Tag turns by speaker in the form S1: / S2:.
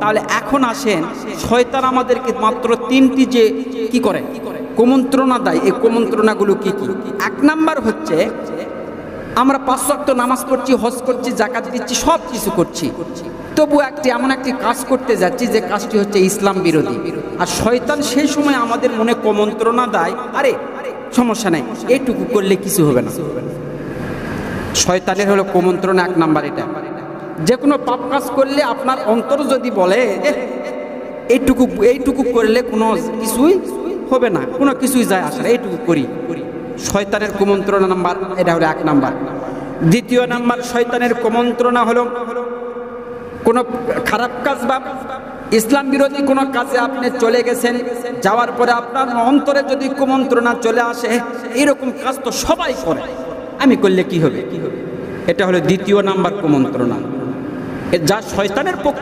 S1: তাহলে এখন আসেন, শয়তান আমাদেরকে মাত্র তিনটি যে কি করে? কুমন্ত্রণা দেয়। এই কুমন্ত্রণাগুলো কি কি? এক নাম্বার হচ্ছে, আমরা পাঁচ নামাজ পড়ছি, হজ করছি জাকাত দিচ্ছি, সব কিছু করছি। তবু একটি, এমন একটি কাজ করতে যাচ্ছি যে কাজটি হচ্ছে ইসলাম বিরোধী। আর শয়তান সেই সময় আমাদের মনে কুমন্ত্রণা দেয়, আরে, সমস্যা নাই এইটুকু করলে কিছু হবে না। শয়তানের হলো কুমন্ত্রণা, এক নাম্বার এটা। যে কোনো পাপ কাজ করলে আপনার অন্তর যদি বলে এইটুকু এইটুকু করলে কোনো কিছুই হবে না, কোনো কিছুই যায় আসে না, এইটুকু করি। শয়তানের কুমন্ত্রণা নাম্বার, এটা হলো এক নাম্বার। দ্বিতীয় নাম্বার, শয়তানের কুমন্ত্রণা হলো কোনো খারাপ কাজ বা ইসলাম বিরোধী কোনো কাজে আপনি চলে গেছেন, যাওয়ার পরে আপনার অন্তরে যদি কুমন্ত্রণা চলে আসে এরকম কাজ তো সবাই করে। আমি করলে কি হবে? এটা হলো দ্বিতীয় নাম্বার কুমন্ত্রণা। যা শয়তানের পক্ষ